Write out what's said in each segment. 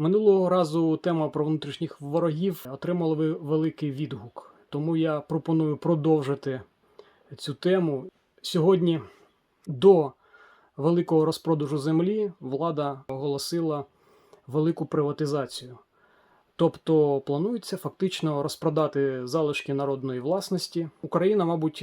Минулого разу тема про внутрішніх ворогів отримала великий відгук, тому я пропоную продовжити цю тему. Сьогодні до великого розпродажу землі влада оголосила велику приватизацію. Тобто планується фактично розпродати залишки народної власності. Україна, мабуть,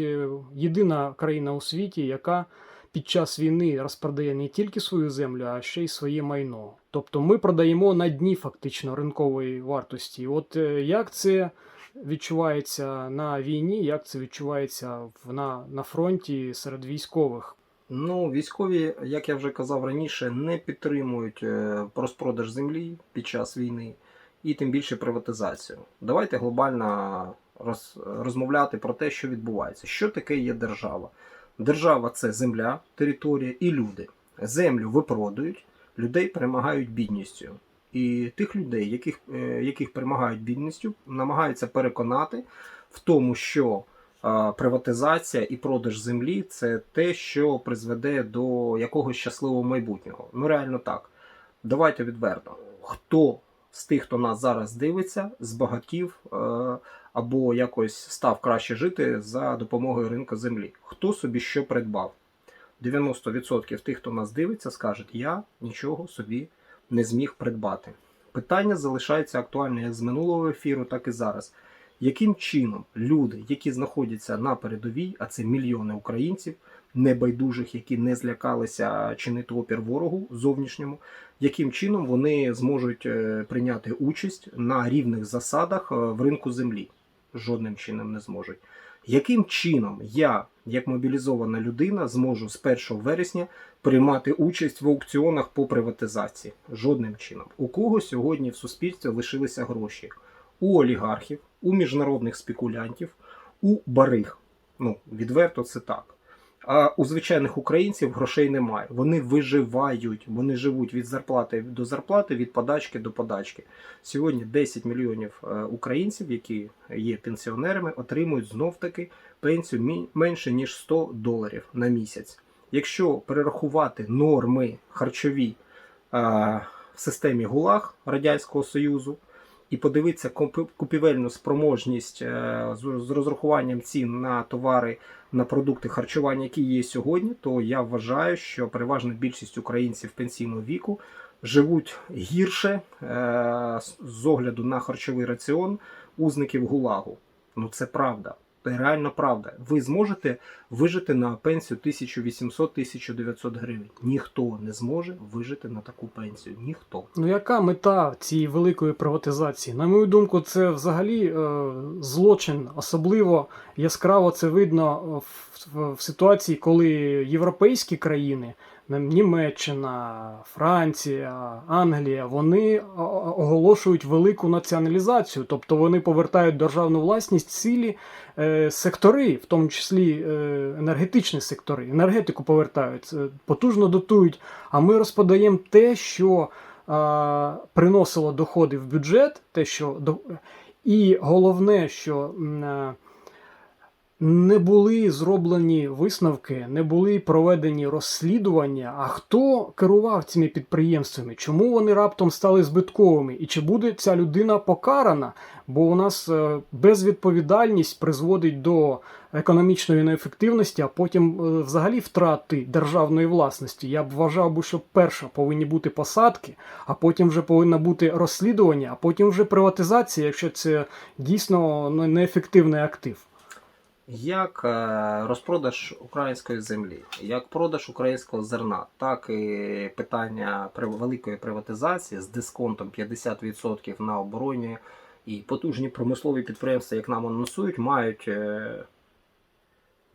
єдина країна у світі, яка під час війни розпродає не тільки свою землю, а ще й своє майно. Тобто ми продаємо на дні фактично ринкової вартості. От е, як це відчувається на війні, як це відчувається на, на фронті серед військових? Ну, військові, як я вже казав раніше, не підтримують е, розпродаж землі під час війни і тим більше приватизацію. Давайте глобально роз, розмовляти про те, що відбувається. Що таке є держава? Держава це земля, територія і люди. Землю випродають, людей перемагають бідністю. І тих людей, яких, е, яких перемагають бідністю, намагаються переконати в тому, що приватизація і продаж землі це те, що призведе до якогось щасливого майбутнього. Ну реально так. Давайте відверто. Хто з тих, хто нас зараз дивиться, збагатів е, або якось став краще жити за допомогою ринку землі? Хто собі що придбав? 90% тих, хто нас дивиться, скажуть, я нічого собі не зміг придбати. Питання залишається актуальне як з минулого ефіру, так і зараз яким чином люди, які знаходяться на передовій, а це мільйони українців, небайдужих, які не злякалися чинити опір ворогу зовнішньому, яким чином вони зможуть е, прийняти участь на рівних засадах е, в ринку землі? Жодним чином не зможуть. Яким чином я, як мобілізована людина, зможу з 1 вересня приймати участь в аукціонах по приватизації? Жодним чином. У кого сьогодні в суспільстві лишилися гроші? у олігархів, у міжнародних спекулянтів, у бариг. Ну, відверто це так. А у звичайних українців грошей немає. Вони виживають, вони живуть від зарплати до зарплати, від подачки до подачки. Сьогодні 10 мільйонів е, українців, які є пенсіонерами, отримують знов-таки пенсію менше ніж 100 доларів на місяць. Якщо перерахувати норми харчові е, в системі ГУЛАГ Радянського Союзу, і подивитися купівельну спроможність е, з розрахуванням цін на товари на продукти харчування, які є сьогодні, то я вважаю, що переважна більшість українців пенсійного віку живуть гірше е, з огляду на харчовий раціон узників ГУЛАГу. Ну це правда. Це реально правда. Ви зможете вижити на пенсію 1800-1900 гривень. Ніхто не зможе вижити на таку пенсію. Ніхто. Ну, яка мета цієї великої приватизації? На мою думку, це взагалі е, злочин. Особливо яскраво це видно в, в, в ситуації, коли європейські країни, Німеччина, Франція, Англія, вони оголошують велику націоналізацію, тобто вони повертають державну власність цілі е, сектори, в тому числі е, енергетичні сектори, енергетику повертають, е, потужно дотують. А ми розпродаємо те, що а, приносило доходи в бюджет, те, що до... і головне, що а, не були зроблені висновки, не були проведені розслідування. А хто керував цими підприємствами? Чому вони раптом стали збитковими? І чи буде ця людина покарана? Бо у нас е, безвідповідальність призводить до економічної неефективності, а потім е, взагалі втрати державної власності. Я б вважав би, що перше повинні бути посадки, а потім вже повинно бути розслідування, а потім вже приватизація, якщо це дійсно неефективний актив. Як е, розпродаж української землі, як продаж українського зерна, так і питання великої приватизації з дисконтом 50% на обороні і потужні промислові підприємства, як нам анонсують, мають е,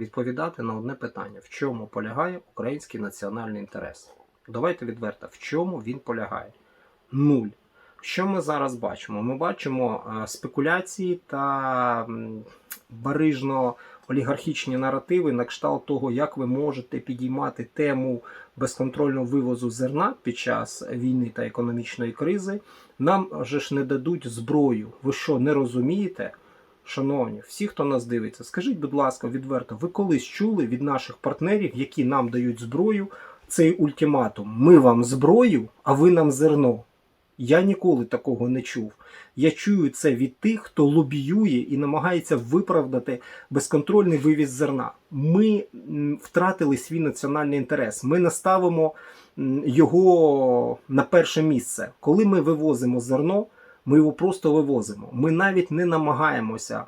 відповідати на одне питання: в чому полягає український національний інтерес? Давайте відверто, в чому він полягає? Нуль. Що ми зараз бачимо? Ми бачимо е, спекуляції та м, барижно олігархічні наративи на кшталт того, як ви можете підіймати тему безконтрольного вивозу зерна під час війни та економічної кризи. Нам же ж не дадуть зброю. Ви що, не розумієте? Шановні, всі, хто нас дивиться, скажіть, будь ласка, відверто, ви колись чули від наших партнерів, які нам дають зброю, цей ультиматум: ми вам зброю, а ви нам зерно. Я ніколи такого не чув. Я чую це від тих, хто лобіює і намагається виправдати безконтрольний вивіз зерна. Ми втратили свій національний інтерес. Ми не ставимо його на перше місце. Коли ми вивозимо зерно, ми його просто вивозимо. Ми навіть не намагаємося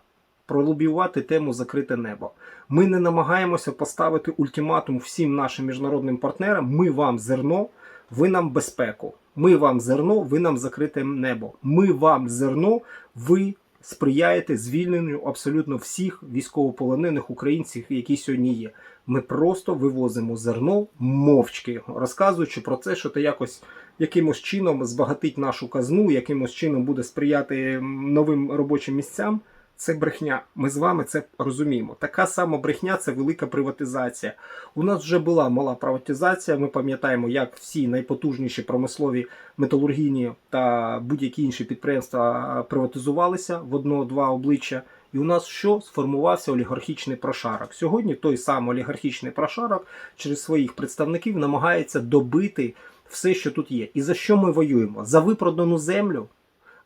пролобіювати тему закрите небо. Ми не намагаємося поставити ультиматум всім нашим міжнародним партнерам. Ми вам зерно, ви нам безпеку. Ми вам зерно, ви нам закрите небо. Ми вам зерно, ви сприяєте звільненню абсолютно всіх військовополонених українців, які сьогодні є. Ми просто вивозимо зерно мовчки, розказуючи про це, що це якось якимось чином збагатить нашу казну, якимось чином буде сприяти новим робочим місцям. Це брехня. Ми з вами це розуміємо. Така сама брехня це велика приватизація. У нас вже була мала приватизація. Ми пам'ятаємо, як всі найпотужніші промислові металургійні та будь-які інші підприємства приватизувалися в одно-два обличчя. І у нас що сформувався олігархічний прошарок. Сьогодні той самий олігархічний прошарок через своїх представників намагається добити все, що тут є. І за що ми воюємо? За випродану землю,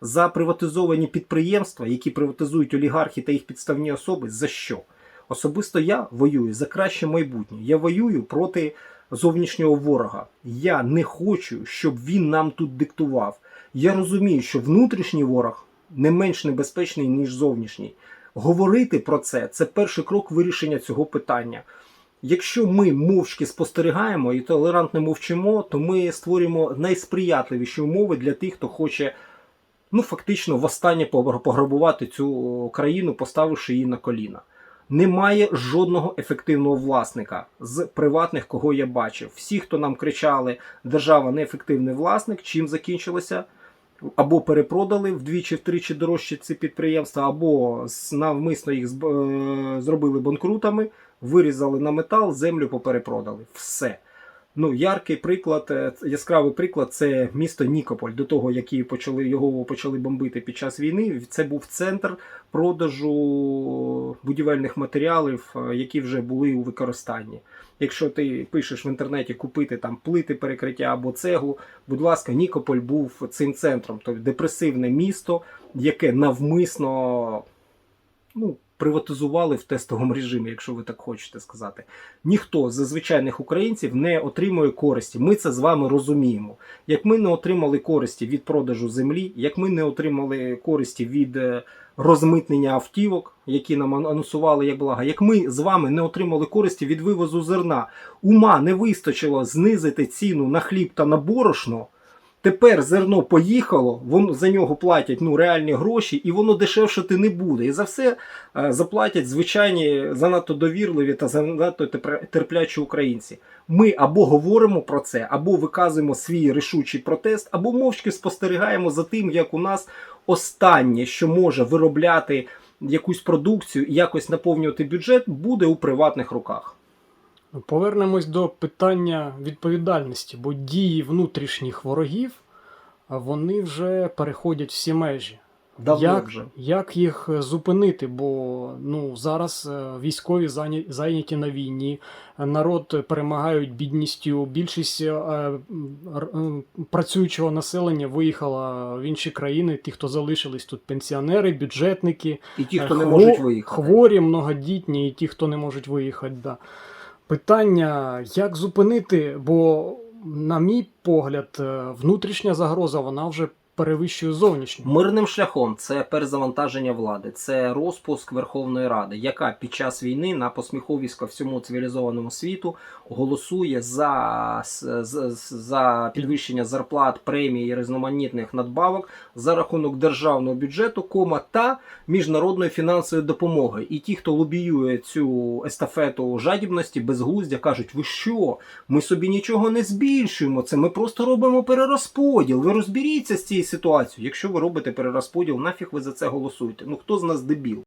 за приватизовані підприємства, які приватизують олігархи та їх підставні особи. За що? Особисто я воюю за краще майбутнє. Я воюю проти зовнішнього ворога. Я не хочу, щоб він нам тут диктував. Я розумію, що внутрішній ворог не менш небезпечний, ніж зовнішній. Говорити про це це перший крок вирішення цього питання. Якщо ми мовчки спостерігаємо і толерантно мовчимо, то ми створюємо найсприятливіші умови для тих, хто хоче ну фактично востаннє пограбувати цю країну, поставивши її на коліна. Немає жодного ефективного власника з приватних, кого я бачив. Всі, хто нам кричали, держава неефективний власник, чим закінчилося? Або перепродали вдвічі-втричі дорожче ці підприємства, або навмисно їх е, зробили банкрутами, вирізали на метал, землю поперепродали. Все. Ну, яркий приклад, е, яскравий приклад це місто Нікополь. До того, які почали його почали бомбити під час війни. Це був центр продажу будівельних матеріалів, е, які вже були у використанні. Якщо ти пишеш в інтернеті купити там плити перекриття або цеглу, будь ласка, Нікополь був цим центром, тобто депресивне місто, яке навмисно ну, приватизували в тестовому режимі, якщо ви так хочете сказати. Ніхто з звичайних українців не отримує користі. Ми це з вами розуміємо. Як ми не отримали користі від продажу землі, як ми не отримали користі від е, розмитнення автівок, які нам анонсували як блага, як ми з вами не отримали користі від вивозу зерна, ума не вистачило знизити ціну на хліб та на борошно. Тепер зерно поїхало, воно за нього платять ну реальні гроші, і воно дешевшати не буде. І за все е, заплатять звичайні занадто довірливі та занадто терплячі українці. Ми або говоримо про це, або виказуємо свій рішучий протест, або мовчки спостерігаємо за тим, як у нас останнє, що може виробляти якусь продукцію і якось наповнювати бюджет, буде у приватних руках. Повернемось до питання відповідальності, бо дії внутрішніх ворогів вони вже переходять всі межі. Давно як, вже. як їх зупинити? Бо ну, зараз е, військові зайняті на війні, народ перемагають бідністю. Більшість е, працюючого населення виїхала в інші країни. Ті, хто залишились тут, пенсіонери, бюджетники, І ті, хто Е, не можуть виїхати. Хворі, многодітні і ті, хто не можуть виїхати. Да. Питання, як зупинити, бо, на мій погляд, е, внутрішня загроза вона вже перевищує зовнішню. Мирним шляхом це перезавантаження влади, це розпуск Верховної Ради, яка під час війни на посміховисько всьому цивілізованому світу голосує за, з- з- за підвищення зарплат, премій і різноманітних надбавок за рахунок державного бюджету, кома та міжнародної фінансової допомоги. І ті, хто лобіює цю естафету жадібності, безглуздя, кажуть: ви що? Ми собі нічого не збільшуємо. Це ми просто робимо перерозподіл. Ви розберіться з цією ситуацією. Якщо ви робите перерозподіл, нафіг ви за це голосуєте? Ну хто з нас дебіл?